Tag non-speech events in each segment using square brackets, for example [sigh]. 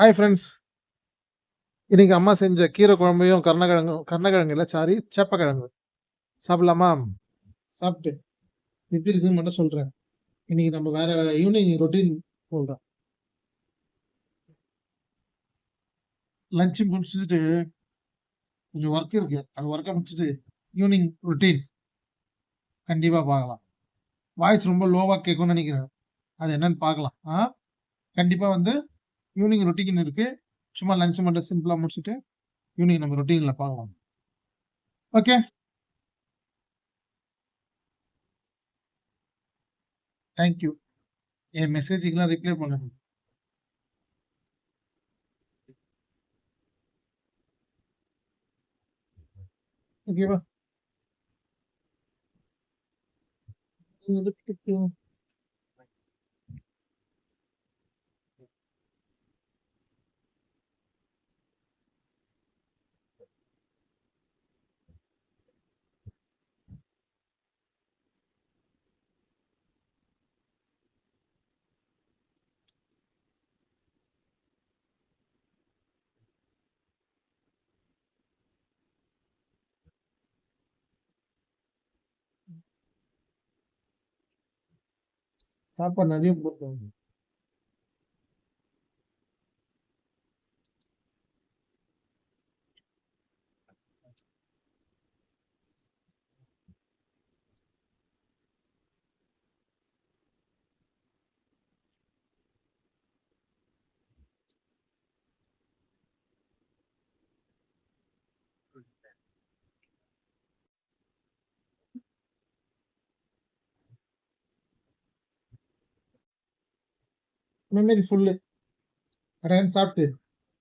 Hi friends இன்றைக்கி அம்மா செஞ்ச கீரை குழம்பையும் கருணக்கிழங்கும் கருணக்கிழங்கு இல்லை சாரி சேப்பக்கிழங்கு. சாப்பிடலாமா? சாப்பிட்டு எப்படி இருக்குன்னு மட்டும் சொல்கிறேன் இன்னைக்கு நம்ம வேற ஈவினிங் ரொட்டீன் சொல்கிறேன் லஞ்சு முடிச்சுட்டு கொஞ்சம் ஒர்க் இருக்கு. அது ஒர்க்கை முடிச்சுட்டு ஈவினிங் ரொட்டீன் கண்டிப்பாக பார்க்கலாம். வாய்ஸ் ரொம்ப லோவாக கேட்கும்னு நினைக்கிறேன். அது என்னன்னு பார்க்கலாம். ஆ? கண்டிப்பாக வந்து ஈவினிங் ரொட்டீன் இருக்கு. சும்மா லஞ்ச் மட்டும் சிம்பிளா முடிச்சுட்டு ஈவினிங் நம்ம ரொட்டீன்ல பார்க்கலாம். ஓகே தேங்க்யூ என் மெசேஜுக்கெல்லாம் ரிப்ளை பண்ணுங்க. ஓகேவா சாப்பாடு நிறைய போட்டுருவாங்க இனிமேல் ஃபுல்லு கடையான்னு சாப்பிட்டு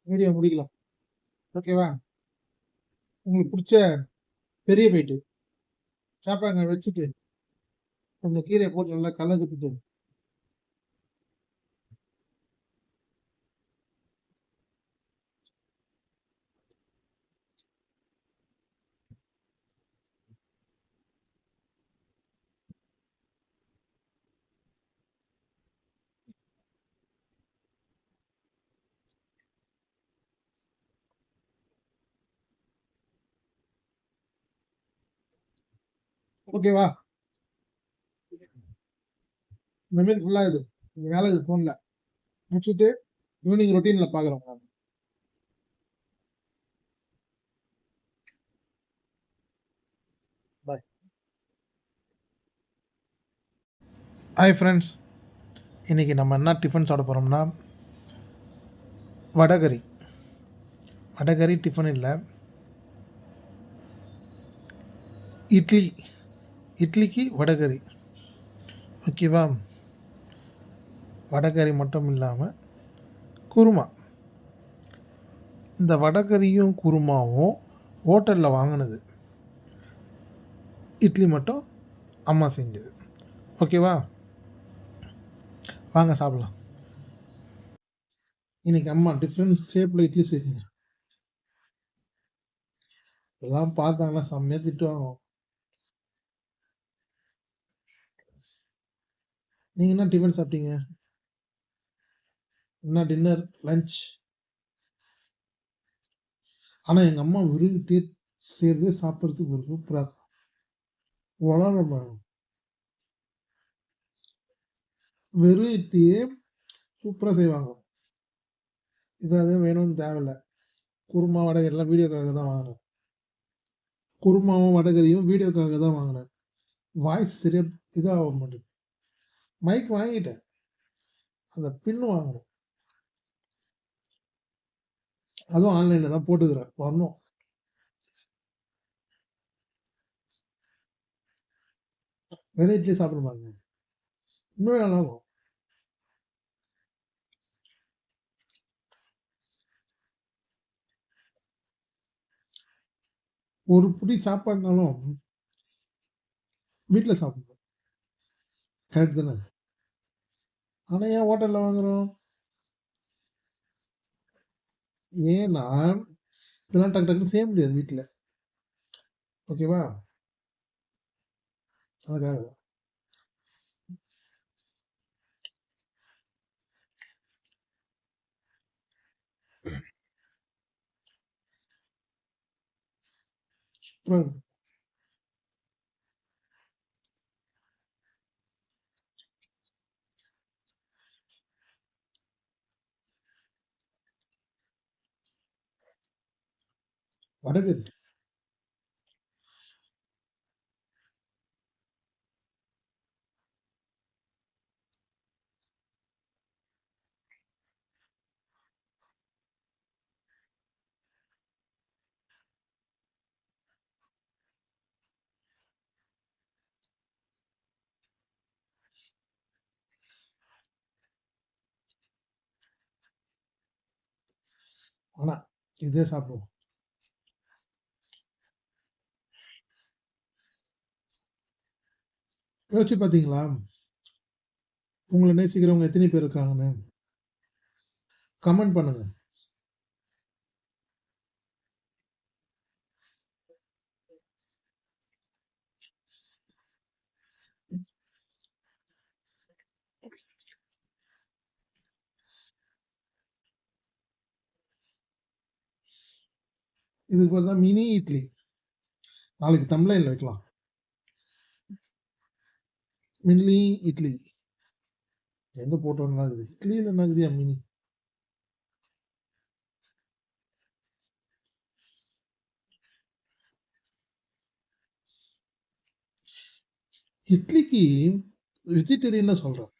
வீடியோ முடிக்கலாம். ஓகேவா உங்களுக்கு பிடிச்ச பெரிய போயிட்டு சாப்பாங்க வச்சுட்டு கொஞ்சம் கீரையை போட்டு நல்லா கலக்குத்துட்டு ஓகேவா மெமரி ஃபுல்லாக இது நீங்கள் வேலை இது ஃபோனில் முடிச்சுட்டு ஈவினிங் ரொட்டீனில் பார்க்குறோம் நான் பாய் ஹாய் ஃப்ரெண்ட்ஸ் இன்றைக்கி நம்ம என்ன டிஃபன் சாப்பிட போகிறோம்னா வடகரி வடகரி டிஃபன் இல்லை. இட்லி. இட்லிக்கு வடகறி. ஓகேவா? வடகறி மட்டும் இல்லாமல் குருமா. இந்த வடகறியும் குருமாவும் ஹோட்டலில் வாங்கினது. இட்லி மட்டும் அம்மா செஞ்சது. ஓகேவா? வாங்க சாப்பிடலாம். இன்னைக்கு அம்மா டிஃப்ரெண்ட் ஷேப்பில் இட்லி செஞ்சு எல்லாம் பார்த்தாங்கன்னா செம்மையாக திட்டுவாங்க. நீங்கள் என்ன டிஃபன் சாப்பிட்டீங்க? என்ன டின்னர் லஞ்ச் ஆனால் எங்கள் அம்மா விரும்பிட்டே சேர்ந்தே சாப்பிட்றதுக்கு ஒரு சூப்பராக வளரமா வெறும் இட்லியே சூப்பராக செய்வாங்க. இதாவது வேணும்னு தேவையில்லை. குருமா வடகரி எல்லாம் வீடியோக்காக தான் வாங்கினேன். குருமாவும் வடகரியும் வீடியோக்காக தான் வாங்கினேன். வாய்ஸ் சரியாக இதாக மாட்டேது மைக் வாங்கிட்டேன். அந்த பின்னு வாங்கணும் அதுவும் ஆன்லைனில் தான் போட்டுக்கிறேன். வரணும். வெறும் இட்லி சாப்பிட பாருங்க இன்னும் நல்லா இருக்கும் ஒரு புடி சாப்பாடுனாலும் வீட்டில் சாப்பிடணும். கரெக்ட் தானே? ஆனால் ஏன் ஹோட்டலில் வாங்குகிறோம் ஏன்னா இதெல்லாம் டக்கு டக்குன்னு செய்ய முடியாது வீட்டில் ஓகேவா? அதுக்காக தான். சூப்பரா இருக்கு. ஆனால் இதே சாப்பிடுவோம். யோசிச்சு பார்த்தீங்களா? உங்கள நேசிக்கிறவங்க எத்தனை பேர் இருக்காங்கன்னு? கமெண்ட் பண்ணுங்க. இதுக்கு பேர் தான் மினி இட்லி. நாளைக்கு தமிழ்ல வைக்கலாம். மின்லி இட்லி. எந்த போட்டோ நல்லா இருக்குது? இட்லில என்ன இருக்குதுயா மினி? இட்லிக்கு வெஜிடேரியன்ல சொல்றேன்.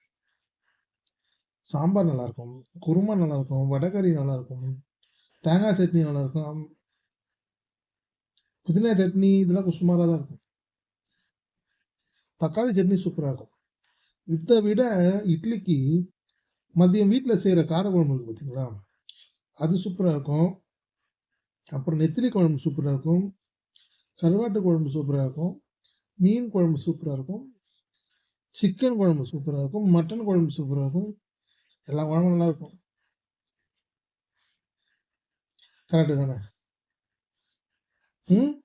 சாம்பார் நல்லாயிருக்கும் குருமா நல்லாயிருக்கும் வடகறி நல்லாயிருக்கும் தேங்காய் சட்னி நல்லாயிருக்கும் புதினா சட்னி இதெல்லாம் சுமாராக தான் இருக்கும். தக்காளி சட்னி சூப்பராக இருக்கும். இதை விட இட்லிக்கு மதியம் வீட்டில் செய்கிற கார குழம்பு இருக்கு பார்த்தீங்களா? அது சூப்பராக இருக்கும். அப்புறம் நெத்திலி குழம்பு சூப்பராக இருக்கும். கருவாட்டு குழம்பு சூப்பராக இருக்கும். மீன் குழம்பு சூப்பராக இருக்கும். சிக்கன் குழம்பு சூப்பராக இருக்கும். மட்டன் குழம்பு சூப்பராக இருக்கும். எல்லா குழம்பும் நல்லாருக்கும். கரெக்டு தானே? ம்.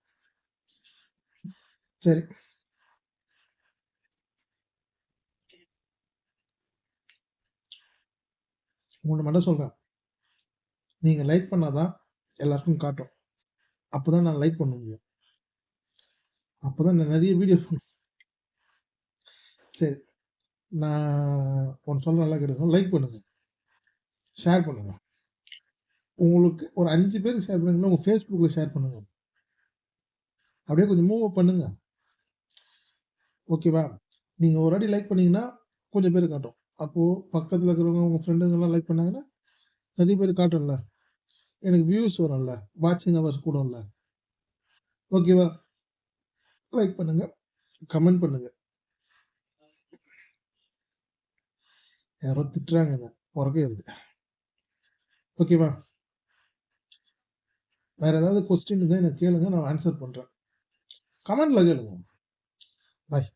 சரி. ஒண்ணு மட்டும் சொல்கிறேன் நீங்கள் லைக் பண்ணாதான் எல்லாருக்கும் காட்டும். அப்பதான் நான் லைக் பண்ண முடியும். அப்பதான் நான் நிறைய [laughs] வீடியோ சரி. நான் ஒன்று சொல்ல நல்லா கேட்டுக்கோங்க. லைக் பண்ணுங்க. ஷேர் பண்ணுங்க. உங்களுக்கு ஒரு அஞ்சு பேர் ஷேர் பண்ணுங்க உங்கள் ஃபேஸ்புக்கில் ஷேர் பண்ணுங்க. அப்படியே கொஞ்சம் மூவ் பண்ணுங்க. ஓகேவா? நீங்கள் ஒரு அடி லைக் பண்ணீங்கன்னா, கொஞ்சம் பேர் காட்டும். அப்போது பக்கத்தில் இருக்கிறவங்க, உங்கள் ஃப்ரெண்டுங்கெல்லாம் லைக் பண்ணாங்கன்னா, நிறைய பேர் காட்டும்ல. எனக்கு வியூஸ் வரும்ல. வாட்சிங் ஹவர்ஸ் கூடும்ல. ஓகேவா? லைக் பண்ணுங்க. கமெண்ட் பண்ணுங்க. யாரோ திட்டுறாங்க என்ன. உறக்க ஏறுது. ஓகேவா? வேற ஏதாவது கொஸ்டின் இருந்தால் எனக்கு கேளுங்க. நான் ஆன்சர் பண்றேன். கமெண்ட்ல கேளுங்க. பாய்.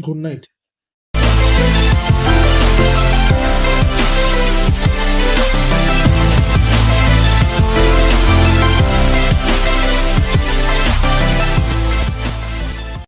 Good night.